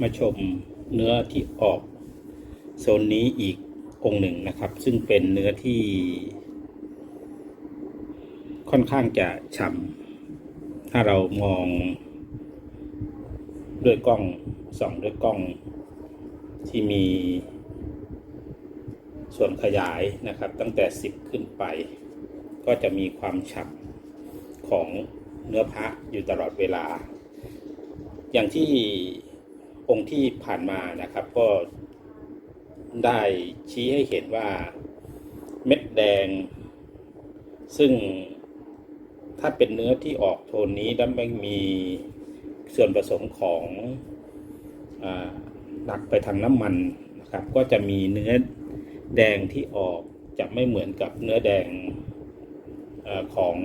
มาชมเนื้อที่ออกโซนนี้อีกองหนึ่งนะครับ ซึ่งเป็นเนื้อที่ ค่อนข้างจะฉ่ำถ้าเรามอง ด้วยกล้องส่องด้วยกล้อง ที่มี ส่วนขยายนะครับ ตั้งแต่ 10 ขึ้นไป ก็จะมีความฉ่ำของเนื้อพระอยู่ตลอดเวลา อย่างที่ องค์ที่ผ่านมานะครับก็ได้ชี้ให้เห็นว่าเม็ดแดง ซึ่งถ้าเป็นเนื้อที่ออกโทนนี้แล้วไม่มีส่วนผสมของอหนักไปทางน้ำมันนะครับ ก็จะมีเนื้อแดงที่ออกจะไม่เหมือนกับเนื้อแดงอของ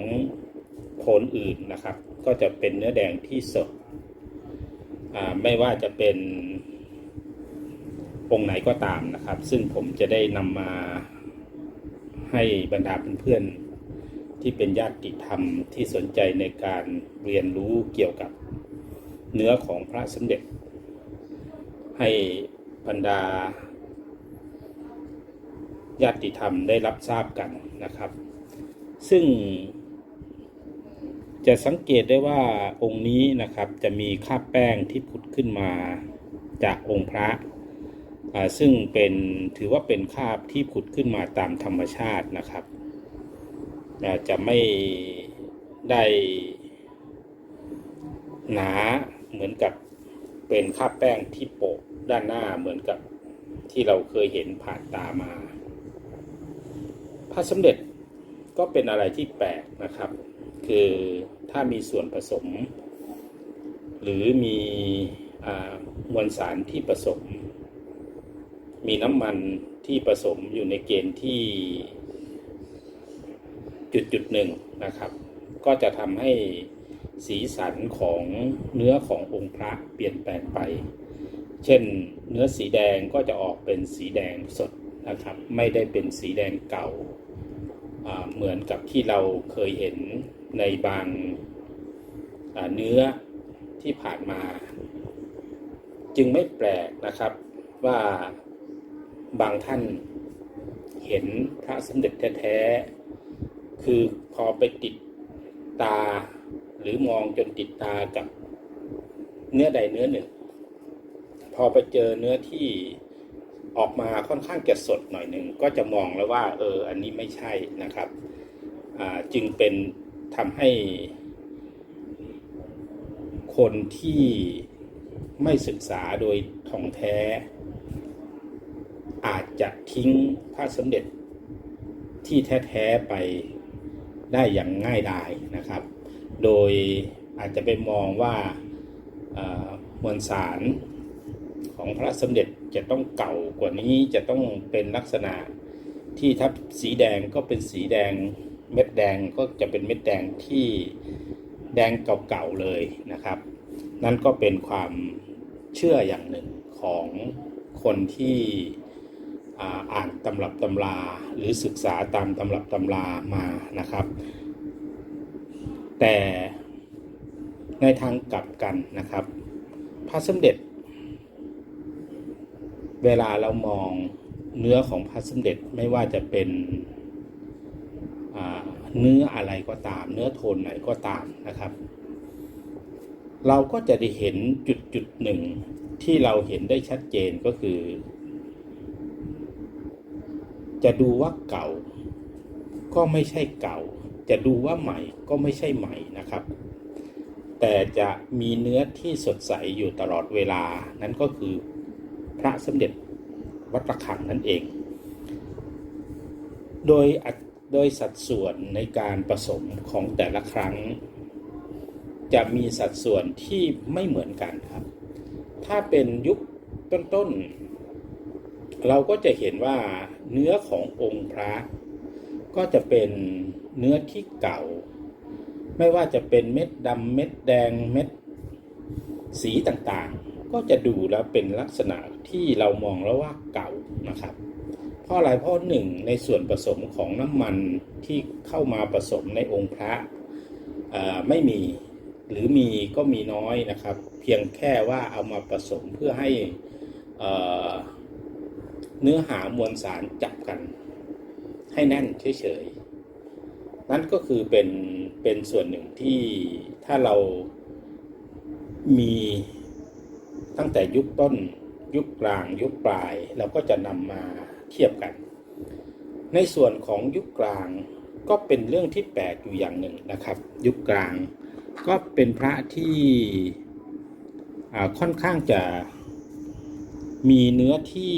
โทนอื่นนะครับ ก็จะเป็นเนื้อแดงที่สด ไม่ว่าจะเป็นองค์ไหนก็ตามนะครับ ซึ่งผมจะได้นำมาให้บรรดาเพื่อนๆที่เป็นญาติธรรมที่สนใจในการเรียนรู้เกี่ยวกับเนื้อของพระสมเด็จ ให้บรรดา ญาติธรรมได้รับทราบกันนะครับ ซึ่ง จะสังเกตได้ว่าองค์นี้นะครับจะมีคราบแป้งที่ผุดขึ้นมาจากองค์พระซึ่งเป็นถือว่าเป็นคราบที่ผุดขึ้นมาตามธรรมชาตินะครับจะไม่ได้หนาเหมือนกับเป็นคราบแป้งที่โปะด้านหน้าเหมือนกับที่เราเคยเห็นผ่านตามา พระสมเด็จก็เป็นอะไรที่แปลกนะครับ คือถ้ามีส่วนผสม หรือมีอมวลสารที่ผสม มีน้ำมันที่ผสมอยู่ในเกณฑ์ที่จุดจุดหนึ่งนะครับ ก็จะทำให้สีสันของเนื้อขององค์พระเปลี่ยนแปลงไป เช่นเนื้อสีแดงก็จะออกเป็นสีแดงสดนะครับ ไม่ได้เป็นสีแดงเก่า เหมือนกับที่เราเคยเห็นในบางาเนื้อที่ผ่านมา จึงไม่แปลกนะครับว่าบางท่านเห็นพระสมเด็จแท้ๆ คือพอไปติดตาหรือมองจนติดตากับเนื้อใดเนื้อหนึ่ง พอไปเจอเนื้อที่ ออกมาค่อนข้างจะสดหน่อยหนึ่งก็จะมองแล้วว่า เออ อันนี้ไม่ใช่นะครับจึงเป็นทำให้ คนที่ไม่ศึกษาโดยท่องแท้ อาจจะทิ้งพระสมเด็จที่แท้ๆไปได้อย่างง่ายดายนะครับ โดยอาจจะไปมองว่ามวลสาร ของพระสมเด็จจะต้องเก่ากว่านี้จะต้องเป็นลักษณะที่ถ้าสีแดงก็เป็นสีแดงเม็ดแดงก็จะเป็นเม็ดแดงที่แดงเก่าๆเลยนะครับ นั่นก็เป็นความเชื่ออย่างหนึ่งของคนที่อ่าอ่านตำรับตำราหรือศึกษาตามตำรับตำรามานะครับ แต่ในทางกลับกันนะครับ พระสมเด็จ เวลาเรามองเนื้อของพระสมเด็จไม่ว่าจะเป็นเนื้ออะไรก็ตาม เนื้อโทนไหนก็ตามนะครับ เราก็จะได้เห็นจุดจุดหนึ่งที่เราเห็นได้ชัดเจนก็คือ จะดูว่าเก่า ก็ไม่ใช่เก่า จะดูว่าใหม่ก็ไม่ใช่ใหม่นะครับ แต่จะมีเนื้อที่สดใสอยู่ตลอดเวลานั่นก็คือ พระสมเด็จวัดระฆังนั่นเอง โดยดโดยสัดส่วนในการผสมของแต่ละครั้ง จะมีสัดส่วนที่ไม่เหมือนกันครับ ถ้าเป็นยุคต้นๆ เราก็จะเห็นว่าเนื้อขององค์พระ ก็จะเป็นเนื้อที่เก่า ไม่ว่าจะเป็นเม็ดดำเม็ดแดงเม็ดสีต่างๆ ก็จะดูแล้วเป็นลักษณะที่เรามองแล้วว่าเก่านะครับ เพราะอะไรเพราะหนึ่งในส่วนผสมของน้ำมันที่เข้ามาผสมในองค์พระไม่มีหรือมีก็มีน้อยนะครับ เพียงแค่ว่าเอามาผสมเพื่อให้เอ่อเนื้อหามวลสารจับกัน ให้แน่นเฉยๆนั่นก็คือเป็นเป็นส่วนหนึ่งที่ถ้าเรามี ตั้งแต่ยุคต้นยุคกลางยุคปลายเราก็จะนำมาเทียบกัน ในส่วนของยุคกลางก็เป็นเรื่องที่แปลกอยู่อย่างหนึ่งนะครับ ยุคกลางก็เป็นพระที่ค่อนข้างจะมีเนื้อที่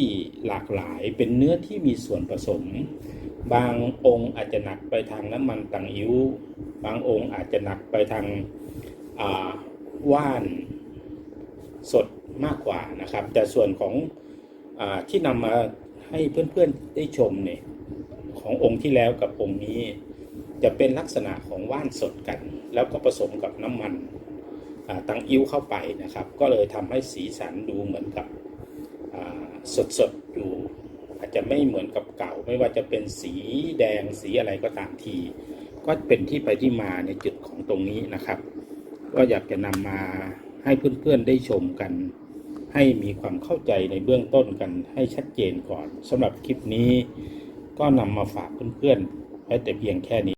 หลากหลาย เป็นเนื้อที่มีส่วนผสม บางองค์อาจจะหนักไปทางน้ำมันตังอิ้ว บางองค์อาจจะหนักไปทางว่าน สดมากกว่านะครับ แต่ส่วนของอที่นำมาให้เพื่อนๆได้ชมเนี่ยขององค์ที่แล้วกับองค์นี้จะเป็นลักษณะของว่านสดกัน แล้วก็ผสมกับน้ำมันตังอิ้วเข้าไปนะครับ ก็เลยทำให้สีสันดูเหมือนกับสดสดๆอยู่ อาจจะไม่เหมือนกับเก่า ไม่ว่าจะเป็นสีแดงสีอะไรก็ตามที ก็เป็นที่ไปที่มาในจุดของตรงนี้นะครับ ก็อยากจะนำมา ให้เพื่อนๆได้ชมกัน ให้มีความเข้าใจในเบื้องต้นกันให้ชัดเจนก่อนสำหรับคลิปนี้ ก็นำมาฝากเพื่อนๆไว้แต่เพียงแค่นี้